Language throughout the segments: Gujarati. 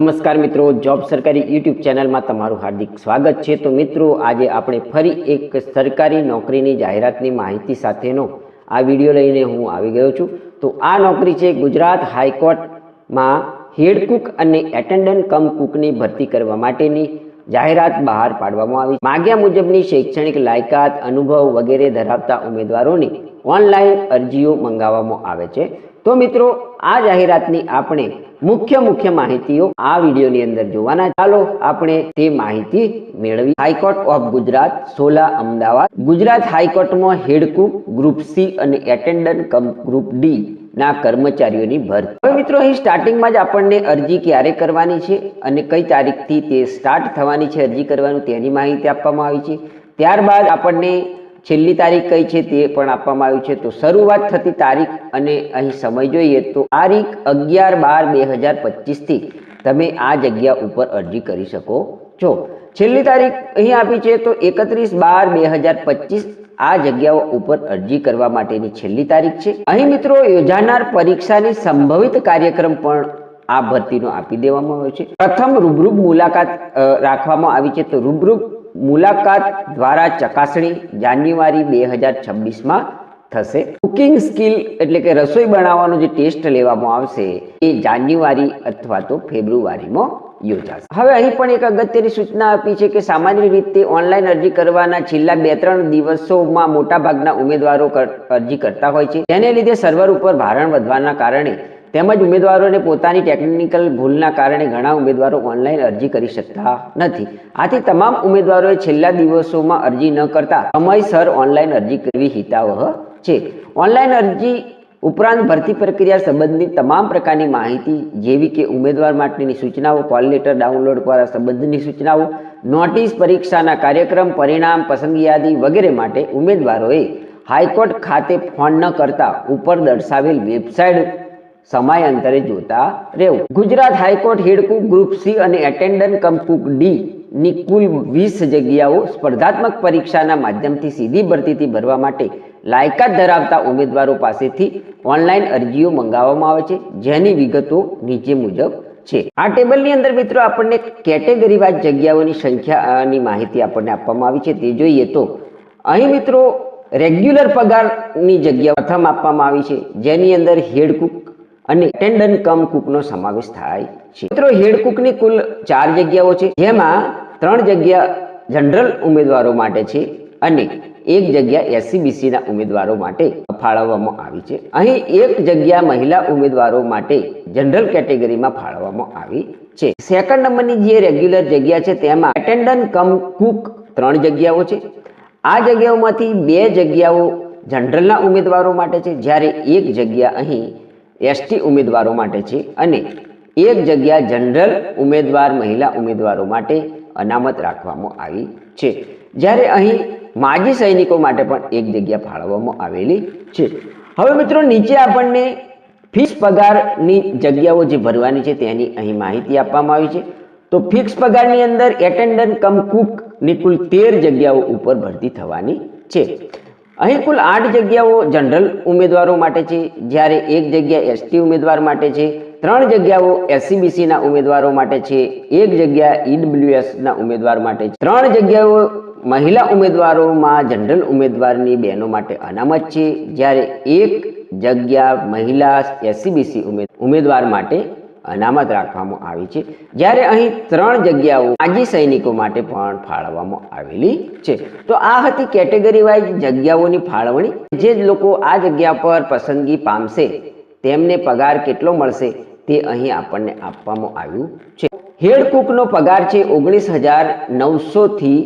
નમસ્કાર મિત્રો, જોબ સરકારી યુટ્યુબ ચેનલમાં તમારું હાર્દિક સ્વાગત છે. તો મિત્રો, આજે આપણે ફરી એક સરકારી નોકરીની જાહેરાતની માહિતી સાથેનો આ વીડિયો લઈને હું આવી ગયો છું. તો આ નોકરી છે ગુજરાત હાઈકોર્ટમાં હેડ કુક અને એટેન્ડન્ટ કમ કુકની ભરતી કરવા માટેની જાહેરાત બહાર પાડવામાં આવી માગ્યા મુજબની શૈક્ષણિક લાયકાત, અનુભવ વગેરે ધરાવતા ઉમેદવારોની ઓનલાઈન અરજીઓ મંગાવવામાં આવે છે. તો મિત્રો, આ જાહેરાતની આપણે મુખ્ય મુખ્ય માહિતીઓ આ વિડીયોની અંદર જોવાના ચાલો આપણે તે માહિતી મેળવી. High court of Gujarat, Sola, Ahmedabad. Gujarat હાઈકોર્ટમાં હેડકુક ગ્રુપ સી અને એટેન્ડન્ટ કમ, ગ્રુપ ડી ના કર્મચારીઓની ભરતી. હવે મિત્રો, અહીં સ્ટાર્ટિંગમાં જ આપણને અરજી ક્યારે કરવાની છે અને કઈ તારીખથી તે સ્ટાર્ટ થવાની છે, અરજી કરવાનું તેની માહિતી આપવામાં આવી છે. ત્યારબાદ આપણને છેલ્લી તારીખ કઈ છે તે પણ આપવામાં આવ્યું છે. તો શરૂઆત થતી તારીખ અને અહીં સમય જોઈએ તો તારીખ અગિયાર બાર બે હજાર પચીસથી તમે આ જગ્યા ઉપર અરજી કરી શકો છો. છેલ્લી તારીખ અહીં આપી છે તો એકત્રીસ બાર બે હજાર પચીસ આ જગ્યાઓ ઉપર અરજી કરવા માટેની છેલ્લી તારીખ છે. અહીં મિત્રો યોજાનાર પરીક્ષાની સંભવિત કાર્યક્રમ પણ આ ભરતીનો આપી દેવામાં આવ્યો છે. પ્રથમ રૂબરૂપ મુલાકાત રાખવામાં આવી છે. તો રૂબરૂ મુલાકાત દ્વારા ચકાસણી જાન્યુઆરી બે હજાર છવ્વીસમાં થશે. કુકિંગ સ્કિલ એટલે કે રસોઈ બનાવવાનો જે ટેસ્ટ લેવામાં આવશે એ જાન્યુઆરી અથવા તો ફેબ્રુઆરીમાં યોજાશે. હવે અહીં પણ એક અગત્યની સૂચના આપી છે કે સામાન્ય રીતે ઓનલાઈન અરજી કરવાના છેલ્લા બે ત્રણ દિવસોમાં મોટાભાગના ઉમેદવારો અરજી કરતા હોય છે. તેને લીધે સર્વર ઉપર ભારણ વધવાના કારણે તેમજ ઉમેદવારોને પોતાની ટેકનિકલ ભૂલના કારણે ઘણા ઉમેદવારો ઓનલાઈન અરજી કરી શકતા નથી. આથી તમામ ઉમેદવારોએ છેલ્લા દિવસોમાં અરજી ન કરતા સમયસર ઓનલાઈન અરજી કરવી હિતાવહ છે. ઓનલાઈન અરજી ઉપરાંત ભરતી પ્રક્રિયા સંબંધિત તમામ પ્રકારની માહિતી, જેવી કે ઉમેદવાર માટેની સૂચનાઓ કોલ લેટર ડાઉનલોડ દ્વારા સંબંધની સૂચનાઓ નોટિસ પરીક્ષાના કાર્યક્રમ, પરિણામ, પસંદગી યાદી વગેરે માટે ઉમેદવારોએ હાઈકોર્ટ ખાતે ફોન ન કરતા ઉપર દર્શાવેલ વેબસાઇટ સમયાંતરે જોતા રહેવું. Gujarat high court head cook group C અને એટેન્ડન્ટ કમ કુક ડી ની કુલ વીસ જગ્યાઓ સ્પર્ધાત્મક પરીક્ષાના માધ્યમથી સીધી ભરતીથી ભરવા માટે લાયકાત ધરાવતા ઉમેદવારો પાસેથી ઓનલાઈન અરજીઓ મંગાવવામાં આવે છે, જેની વિગતો નીચે મુજબ છે. આ ટેબલની અંદર મિત્રો આપણને કેટેગરી જગ્યાઓની સંખ્યાની માહિતી આપણને આપવામાં આવી છે. તે જોઈએ તો અહીં મિત્રો રેગ્યુલર પગારની જગ્યા પ્રથમ આપવામાં આવી છે. જેની અંદર હેડ કુક અને એટેન્ડન્ટ કમ કુકનો સમાવેશ થાય છે. મિત્રો હેડ કુકની કુલ ચાર જગ્યાઓ છે. જેમાં ત્રણ જગ્યા જનરલ ઉમેદવારો માટે છે અને એક જગ્યા એસસીબીસી ના ઉમેદવારો માટે ફાળવવામાં આવી છે. અહીં એક જગ્યા મહિલા ઉમેદવારો માટે જનરલ કેટેગરીમાં ફાળવવામાં આવી છે. સેકન્ડ નંબરની જે રેગ્યુલર જગ્યા છે, તેમાં એટેન્ડન્ટ કમ કુક ત્રણ જગ્યાઓ છે. આ જગ્યાઓમાંથી બે જગ્યાઓ જનરલના ઉમેદવારો માટે છે. જ્યારે એક જગ્યા અહીં એસટી ઉમેદવારો માટે છે અને એક જગ્યા જનરલ ઉમેદવાર, મહિલા ઉમેદવારો માટે અનામત રાખવામાં આવી છે. જ્યારે અહીં માજી સૈનિકો માટે પણ એક જગ્યા ફાળવવામાં આવેલી છે. હવે મિત્રો, નીચે આપણને ફિક્સ પગારની જગ્યાઓ જે ભરવાની છે તેની અહીં માહિતી આપવામાં આવી છે. તો ફિક્સ પગારની અંદર એટેન્ડન્ટ કમ કુકની કુલ તેર જગ્યાઓ ઉપર ભરતી થવાની છે. અહીં કુલ આઠ જગ્યાઓ જનરલ ઉમેદવારો માટે છે, જ્યારે એક જગ્યા એસટી ઉમેદવાર માટે છે, ત્રણ જગ્યાઓ એસસીબીસીના ઉમેદવારો માટે છે, એક જગ્યા ઈડબ્લ્યુએસના ઉમેદવાર માટે છે. ત્રણ જગ્યાઓ મહિલા ઉમેદવારોમાં જનરલ ઉમેદવારની બહેનો માટે અનામત છે, જ્યારે એક જગ્યા મહિલા એસસીબીસી ઉમેદવાર માટે અનામત રાખવામાં આવી છે. જ્યારે અહીં ત્રણ જગ્યાઓ માજી સૈનિકો માટે પણ ફાળવવામાં આવેલી છે. તો આ હતી કેટેગરી વાઇઝ જગ્યાઓની ફાળવણી. જે લોકો આ જગ્યા પર પસંદગી પામશે, તેમને પગાર કેટલો મળશે, તે અહીં આપણને આપવામાં આવ્યું છે. હેડ કુકનો પગાર છે ઓગણીસ હજાર નવસોથી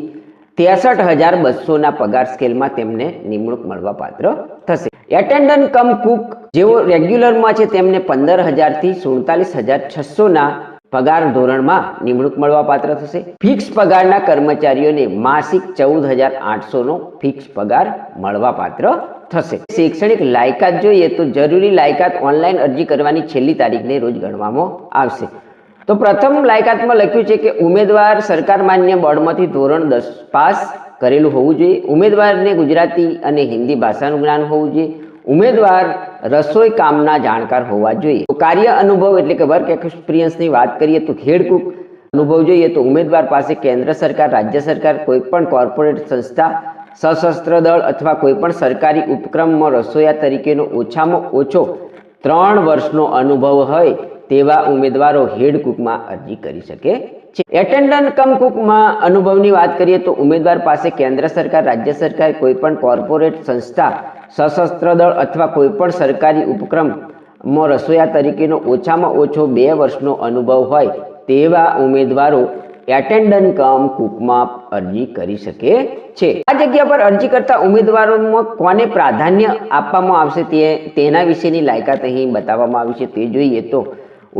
ત્રેસઠ હજાર બસોના પગાર સ્કેલમાં તેમને નિમણૂક મળવા પાત્ર થશે. એટેન્ડન્ટ કમ કુક જેઓ રેગ્યુલરમાં છે, તેમને પંદર હજારથી સુડતાલીસ હજાર છસોના પગાર ધોરણમાં નિમણૂક મળવા પાત્ર થશે. ફિક્સ પગારના કર્મચારીઓને માસિક ચૌદ હજાર આઠસોનો ફિક્સ પગાર મળવાપાત્ર થશે. શૈક્ષણિક લાયકાત જોઈએ તો જરૂરી લાયકાત ઓનલાઈન અરજી કરવાની છેલ્લી તારીખને રોજ ગણવામાં આવશે. તો પ્રથમ લાયકાતમાં લખ્યું છે કે ઉમેદવાર સરકાર માન્ય બોર્ડમાંથી ધોરણ દસ પાસ કરેલું હોવું જોઈએ. ઉમેદવારને ગુજરાતી અને હિન્દી ભાષાનું જ્ઞાન હોવું જોઈએ. ઉમેદવાર રસોઈ કામના જાણકાર હોવા જોઈએ. તો કાર્ય અનુભવ એટલે કે વર્ક એક્સપિરિયન્સની વાત કરીએ તો હેડ કુક અનુભવ જોઈએ તો ઉમેદવાર પાસે કેન્દ્ર સરકાર, રાજ્ય સરકાર કોઈપણ કોર્પોરેટ સંસ્થા, સશસ્ત્ર દળ અથવા કોઈપણ સરકારી ઉપક્રમમાં રસોઈયા તરીકેનો ઓછામાં ઓછો ત્રણ વર્ષનો અનુભવ હોય. તેવા ઉમેદવારો હેડ કુકમાં અરજી કરી શકે છે. એટેન્ડન્ટ કમ કુકમાં અનુભવની વાત કરીએ તો ઉમેદવાર પાસે કેન્દ્ર સરકાર, રાજ્ય સરકાર કોઈ પણ કોર્પોરેટ સંસ્થા, સશસ્ત્ર દળ અથવા કોઈ પણ સરકારી ઉપક્રમમાં રસોઈયા તરીકેનો ઓછામાં ઓછો બે વર્ષનો અનુભવ હોય તેવા ઉમેદવારો એટેન્ડન્ટ કમ કુકમાં અરજી કરી શકે છે. આ જગ્યા પર અરજી કરતા ઉમેદવારોમાં કોને પ્રાધાન્ય આપવામાં આવશે તે તેના વિશેની લાયકાત અહીં બતાવવામાં આવી છે તે જોઈએ તો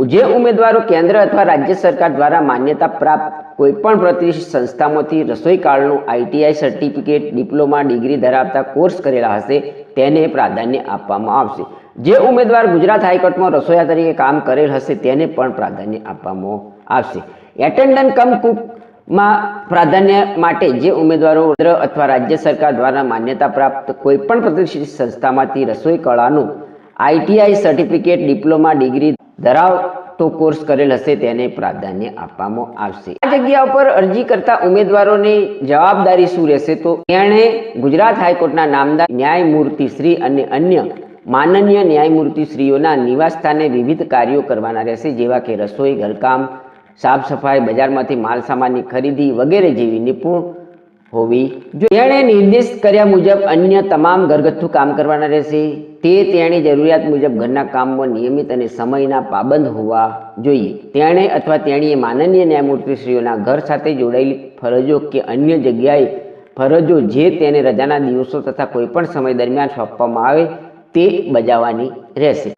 જે ઉમેદવારો કેન્દ્ર અથવા રાજ્ય સરકાર દ્વારા માન્યતા પ્રાપ્ત કોઈપણ પ્રતિષ્ઠિત સંસ્થામાંથી રસોઈ કાળનું આઈટીઆઈ સર્ટિફિકેટ, ડિપ્લોમા, ડિગ્રી ધરાવતા કોર્સ કરેલા હશે, તેને પ્રાધાન્ય આપવામાં આવશે. જે ઉમેદવાર ગુજરાત હાઈકોર્ટમાં રસોઈયા તરીકે કામ કરેલ હશે, તેને પણ પ્રાધાન્ય આપવામાં આવશે. એટેન્ડન્ટ કમ કુકમાં પ્રાધાન્ય માટે જે ઉમેદવારો કેન્દ્ર અથવા રાજ્ય સરકાર દ્વારા માન્યતા પ્રાપ્ત કોઈપણ પ્રતિષ્ઠિત સંસ્થામાંથી રસોઈ કળાનું આઈટીઆઈ સર્ટિફિકેટ, ડિપ્લોમા, ડિગ્રી ધરાવતો કોર્સ કરેલ હશે તેને પ્રાધાન્ય આપવામાં આવશે. આ જગ્યા ઉપર અરજી કરતા ઉમેદવારોની જવાબદારી શું રહેશે તો તેણે ગુજરાત હાઈકોર્ટના નામદાર ન્યાયમૂર્તિ શ્રી અને અન્ય માનનીય ન્યાયમૂર્તિ શ્રીઓના નિવાસસ્થાને વિવિધ કાર્યો કરવાના રહેશે, જેવા કે રસોઈ, ઘરકામ, સાફ સફાઈ, બજારમાંથી માલ સામાનની ખરીદી વગેરે જેવી નિપુણ હોવી? જોઈએ તેણે નિર્દેશ કર્યા મુજબ અન્ય તમામ ઘરગથ્થુ કામ કરવાના રહેશે, તે તેણી જરૂરિયાત મુજબ ઘરના કામમાં નિયમિત અને સમયના પાબંદ હોવા જોઈએ. તેણે અથવા તેણીએ માનનીય ન્યાયમૂર્તિશ્રીઓના ઘર સાથે જોડાયેલી ફરજો કે અન્ય જગ્યાએ ફરજો જે તેને રજાના દિવસો તથા કોઈપણ સમય દરમિયાન સોંપવામાં આવે, તે બજાવવાની રહેશે.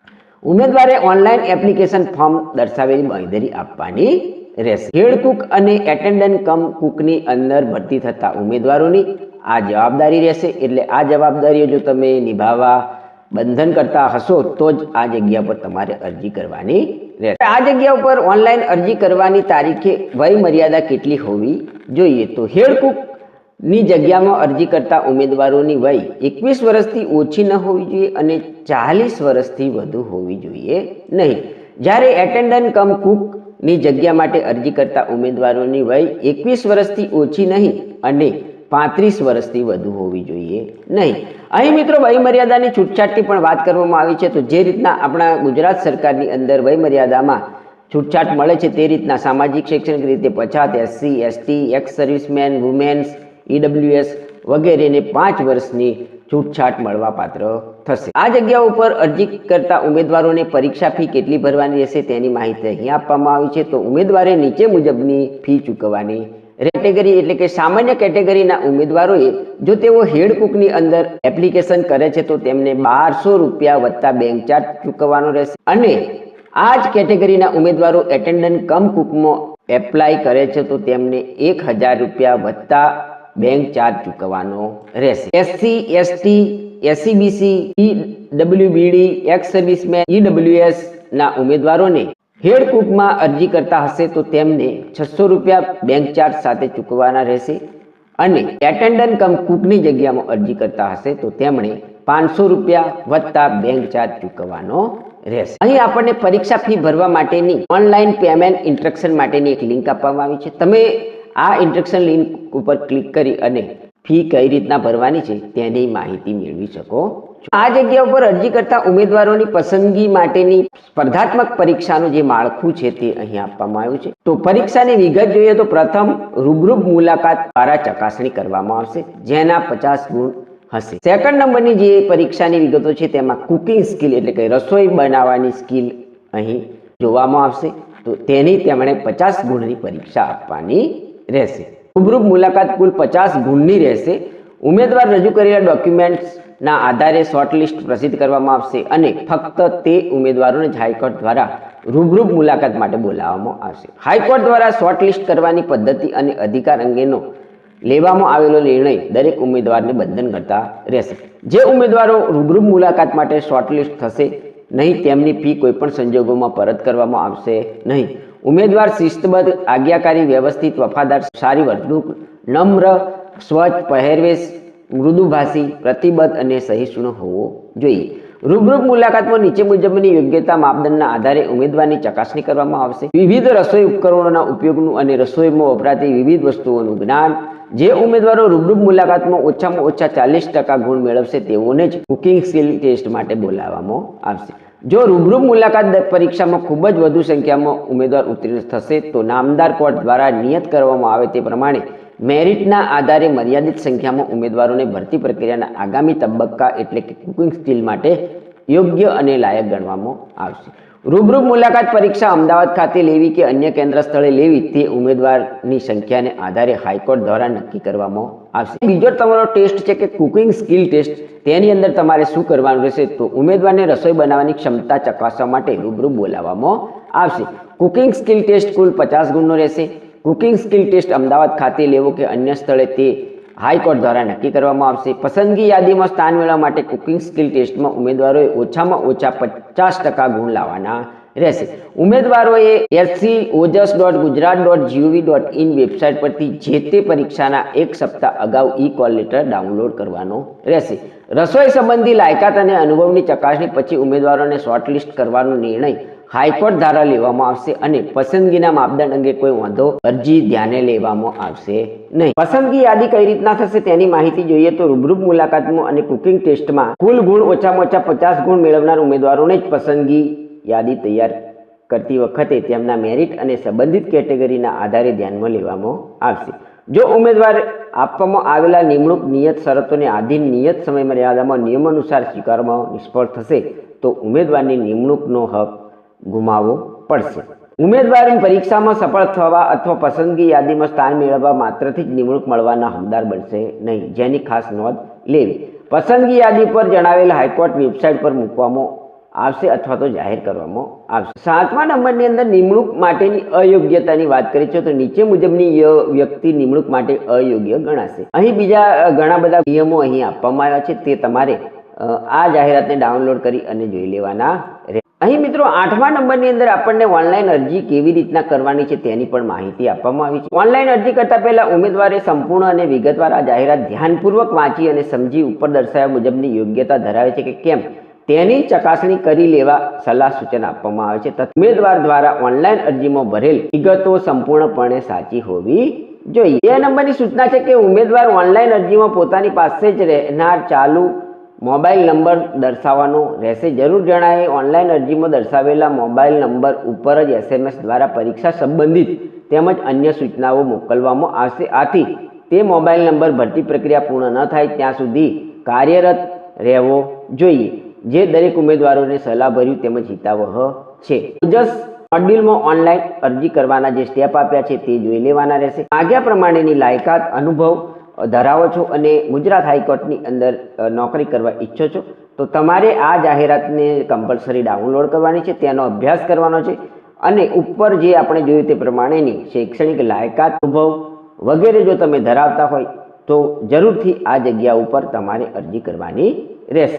ઉમેદવારે ઓનલાઈન એપ્લિકેશન ફોર્મ દર્શાવેલી માહિતી આપવાની રહેશે. હેડ કુક અને એટેન્ડન્ટ કમ કુકની અંદર ભરતી થતા ઉમેદવારોની આ જવાબદારી રહેશે. એટલે આ જવાબદારીઓ જો તમે નિભાવવા બંધન કરતા હશો, તો જ આ જગ્યા પર તમારે અરજી કરવાની રહેશે. આ જગ્યા ઉપર ઓનલાઈન અરજી કરવાની તારીખે વય મર્યાદા કેટલી હોવી જોઈએ? તો હેડ કુકની જગ્યામાં અરજી કરતા ઉમેદવારોની વય એકવીસ વર્ષથી ઓછી ન હોવી જોઈએ અને ચાલીસ વર્ષથી વધુ હોવી જોઈએ નહીં. જ્યારે એટેન્ડન્ટ કમ કુકની જગ્યા માટે અરજી કરતા ઉમેદવારોની વય એકવીસ વર્ષથી ઓછી નહીં અને પાંત્રીસ વર્ષથી વધુ હોવી જોઈએ નહીં. અહીં મિત્રો વયમર્યાદાની છૂટછાટની પણ વાત કરવામાં આવી છે, તો જે રીતના આપણા ગુજરાત સરકારની અંદર વયમર્યાદામાં છૂટછાટ મળે છે તે રીતના સામાજિક, શૈક્ષણિક રીતે પછાત SC, ST, ex serviceman, women's EWS વગેરેને પાંચ વર્ષની છૂટછાટ મળવા પાત્ર થશે. આ જગ્યા ઉપર અરજી કરતા ઉમેદવારોને પરીક્ષા ફી કેટલી ભરવાની રહેશે તેની માહિતી અહીં આપવામાં આવી છે. તો ઉમેદવારે નીચે મુજબની ફી ચૂકવવાની કેટેગરી એટલે કે સામાન્ય કેટેગરીના ઉમેદવારોએ જો તેઓ હેડ કુકની અંદર એપ્લિકેશન કરે છે તો તેમને બારસો રૂપિયા વત્તા બેંક ચાર્જ ચૂકવવાનો રહેશે. અને આ જ કેટેગરીના ઉમેદવારો એટેન્ડન્ટ કમ કુકમાં એપ્લાય કરે છે તો તેમને એક હજાર રૂપિયા વત્તા બેંક ચાર્જ ચૂકવવાનો રહેશે. SC ST SCBC EWBD ex serviceman EWS ના ઉમેદવારોને હેડ અરજી કરતા હશે તો તેમને છસો રૂપિયા બેંક ચાર્જ સાથે ચૂકવવાના રહેશે અને એટેન્ડન્ટ કમ કુકની જગ્યામાં અરજી કરતા હશે તો તેમણે પાંચસો રૂપિયા વત્તા બેંક ચાર્જ ચૂકવવાનો રહેશે. અહીં આપણને પરીક્ષા ફી ભરવા માટેની ઓનલાઈન પેમેન્ટ ઇન્સ્ટ્રક્શન માટેની એક લિંક આપવામાં આવી છે. તમે આ ઇન્ટ્રક્શન લિંક ઉપર ક્લિક કરી અને ફી કઈ રીતના ભરવાની છે તેની માહિતી મેળવી શકો છો. આ જગ્યા ઉપર અરજી કરતા ઉમેદવારોની પસંદગી માટેની સ્પર્ધાત્મક પરીક્ષાનું જે માળખું છે તે અહીં આપવામાં આવ્યું છે. તો પરીક્ષાની વિગત જોઈએ તો પ્રથમ રૂબરૂબ મુલાકાત દ્વારા ચકાસણી કરવામાં આવશે, જેના પચાસ ગુણ હશે. સેકન્ડ નંબરની જે પરીક્ષાની વિગતો છે તેમાં કુકિંગ સ્કિલ એટલે કે રસોઈ બનાવવાની સ્કિલ અહીં જોવામાં આવશે. તો તેની તેમણે પચાસ ગુણની પરીક્ષા આપવાની રહેશે. રૂબરૂપ મુલાકાત કુલ પચાસ ગુણની રહેશે. ઉમેદવાર રજૂ કરેલા ડોક્યુમેન્ટ્સના આધારે શોર્ટલિસ્ટ પ્રસિદ્ધ કરવામાં આવશે અને ફક્ત તે ઉમેદવારોને જ હાઈકોર્ટ દ્વારા રૂબરૂપ મુલાકાત માટે બોલાવવામાં આવશે. હાઈકોર્ટ દ્વારા શોર્ટલિસ્ટ કરવાની પદ્ધતિ અને અધિકાર અંગેનો લેવામાં આવેલો નિર્ણય દરેક ઉમેદવારને બંધન કરતા રહેશે. જે ઉમેદવારો રૂબરૂ મુલાકાત માટે શોર્ટલિસ્ટ થશે નહીં, તેમની ફી કોઈપણ સંજોગોમાં પરત કરવામાં આવશે નહીં. ઉમેદવાર શિસ્તબદ્ધ આજ્ઞાકારી વ્યવસ્થિત, વફાદાર, સારી વર્તણૂક, નમ્ર, સ્વચ્છ, પહેરવેશ, મૃદુભાષી, પ્રતિબદ્ધ અને સહિષ્ણુ હોવો જોઈએ. રૂબરૂપ મુલાકાતમાં નીચે મુજબની યોગ્યતા માપદંડના આધારે ઉમેદવારની ચકાસણી કરવામાં આવશે. વિવિધ રસોઈ ઉપકરણોના ઉપયોગનું અને રસોઈમાં વપરાતી વિવિધ વસ્તુઓનું જ્ઞાન. જે ઉમેદવારો રૂબરૂપ મુલાકાતમાં ઓછામાં ઓછા ચાલીસ ટકા ગુણ મેળવશે તેઓને જ કુકિંગ સ્કિલ ટેસ્ટ માટે બોલાવવામાં આવશે. જો રૂબરૂ મુલાકાત પરીક્ષામાં ખૂબ જ વધુ સંખ્યામાં ઉમેદવાર ઉત્તીર્ણ થશે, તો નામદાર કોર્ટ દ્વારા નિયત કરવામાં આવે તે પ્રમાણે મેરિટના આધારે મર્યાદિત સંખ્યામાં ઉમેદવારોને ભરતી પ્રક્રિયાના આગામી તબક્કા એટલે કે કુકિંગ સ્કિલ માટે યોગ્ય અને લાયક ગણવામાં આવશે. રૂબરૂ મુલાકાત પરીક્ષા અમદાવાદ ખાતે લેવી કે અન્ય કેન્દ્ર સ્થળે લેવી તે ઉમેદવારની સંખ્યાને આધારે હાઈકોર્ટ દ્વારા નક્કી કરવામાં આવશે. બીજો તમારો ટેસ્ટ છે કે કુકિંગ સ્કિલ ટેસ્ટ, તેની અંદર તમારે શું કરવાનું રહેશે તો ઉમેદવારને રસોઈ બનાવવાની ક્ષમતા ચકાસવા માટે રૂબરૂ બોલાવવામાં આવશે. કુકિંગ સ્કિલ ટેસ્ટ કુલ પચાસ ગુણનો રહેશે. કુકિંગ સ્કિલ ટેસ્ટ અમદાવાદ ખાતે લેવો કે અન્ય સ્થળે તે હાઈકોર્ટ દ્વારા નક્કી કરવામાં આવશે. પસંદગી યાદીમાં સ્થાન મેળવવા માટે કુકિંગ સ્કિલ ટેસ્ટમાં ઉમેદવારોએ ઓછામાં ઓછા પચાસ ટકા ગુણ લાવવાના રહેશે. ઉમેદવારોએ SC, Ojas dot Gujarat dot GOV dot in website પરથી જે તે પરીક્ષાના એક સપ્તાહ અગાઉ ઈ કોલ લેટર ડાઉનલોડ કરવાનો રહેશે. રસોઈ સંબંધી લાયકાત અને અનુભવની ચકાસણી પછી ઉમેદવારોને શોર્ટલિસ્ટ કરવાનો નિર્ણય હાઈકોર્ટ દ્વારા લેવામાં આવશે અને પસંદગીના માપદંડ અંગે કોઈ વાંધો અરજી ધ્યાને લેવામાં આવશે નહીં. પસંદગી યાદી કઈ રીતના થશે તેની માહિતી જોઈએ તો રૂબરૂ મુલાકાતમાં અને કુકિંગ ટેસ્ટમાં કુલ ગુણ ઓછામાં ઓછા પચાસ ગુણ મેળવનાર ઉમેદવારોને જ પસંદગી યાદી તૈયાર કરતી વખતે તેમના મેરિટ અને સંબંધિત કેટેગરીના આધારે ધ્યાનમાં લેવામાં આવશે. જો ઉમેદવાર આપવામાં આવેલા નિમણૂક નિયત શરતોને આધીન નિયત સમય મર્યાદામાં નિયમ અનુસાર સ્વીકારવામાં નિષ્ફળ થશે, તો ઉમેદવારની નિમણૂકનો હક ગુમાવવો પડશે. ઉમેદવારની પરીક્ષામાં સફળ થવા અથવા પસંદગી યાદીમાં સ્થાન મેળવવા માત્રથી જ નિમણૂક મળવાના હકદાર બનશે નહીં. જેની ખાસ નોંધ લેવી. પસંદગી યાદી પર જણાવેલ હાઈકોર્ટ વેબસાઇટ પર મૂકવામાં આવશે અથવા તો જાહેર કરવામાં આવશે. સાતમા નંબરની અંદર નિમણૂક માટેની અયોગ્યતાની વાત કરી છે તો નીચે મુજબની વ્યક્તિ નિમણૂક માટે અયોગ્ય ગણાશે. અહીં બીજા ઘણા બધા નિયમો અહીં આપવામાં આવ્યા છે. તે તમારે આ જાહેરાતને ડાઉનલોડ કરી અને જોઈ લેવાના રહે અહીં મિત્રો આઠમા નંબરની અંદર આપણને ઓનલાઈન અરજી કેવી રીતના કરવાની છે તેની પણ માહિતી આપવામાં આવી છે. ઓનલાઈન અરજી કરતા પહેલા ઉમેદવારે સંપૂર્ણ અને વિગતવાર આ જાહેરાત ધ્યાનપૂર્વક વાંચી અને સમજી ઉપર દર્શાવ્યા મુજબની યોગ્યતા ધરાવે છે કે કેમ તેની ચકાસણી કરી લેવા સલાહ સૂચન આપવામાં આવે છે. ઉમેદવાર દ્વારા ઓનલાઈન અરજીમાં ભરેલ વિગતો સંપૂર્ણપણે સાચી હોવી જોઈએ. બે નંબરની સૂચના છે કે ઉમેદવાર ઓનલાઈન અરજીમાં પોતાની પાસે જ રહેનાર ચાલુ મોબાઈલ નંબર દર્શાવવાનો રહેશે. જરૂર જણાય, ઓનલાઈન અરજીમાં દર્શાવેલા મોબાઈલ નંબર ઉપર જ એસએમએસ દ્વારા પરીક્ષા સંબંધિત તેમજ અન્ય સૂચનાઓ મોકલવામાં આવશે. આથી તે મોબાઈલ નંબર ભરતી પ્રક્રિયા પૂર્ણ ન થાય, ત્યાં સુધી કાર્યરત રહેવો જોઈએ. જે દરેક ઉમેદવારોને સલાહભર્યું તેમજ હિતાવહ છે. ઓજસ મોડ્યુલમાં ઓનલાઈન અરજી કરવાના જે સ્ટેપ આપ્યા છે તે જોઈ લેવાના રહેશે. આગ્યા પ્રમાણેની લાયકાત, અનુભવ ધરાવો છો અને ગુજરાત હાઈકોર્ટની અંદર નોકરી કરવા ઈચ્છો છો, તો તમારે આ જાહેરાતને કમ્પલસરી ડાઉનલોડ કરવાની છે, તેનો અભ્યાસ કરવાનો છે અને ઉપર જે આપણે જોયું તે પ્રમાણેની શૈક્ષણિક લાયકાત અનુભવ વગેરે જો તમે ધરાવતા હોય, તો જરૂરથી આ જગ્યા ઉપર તમારે અરજી કરવાની રહેશે.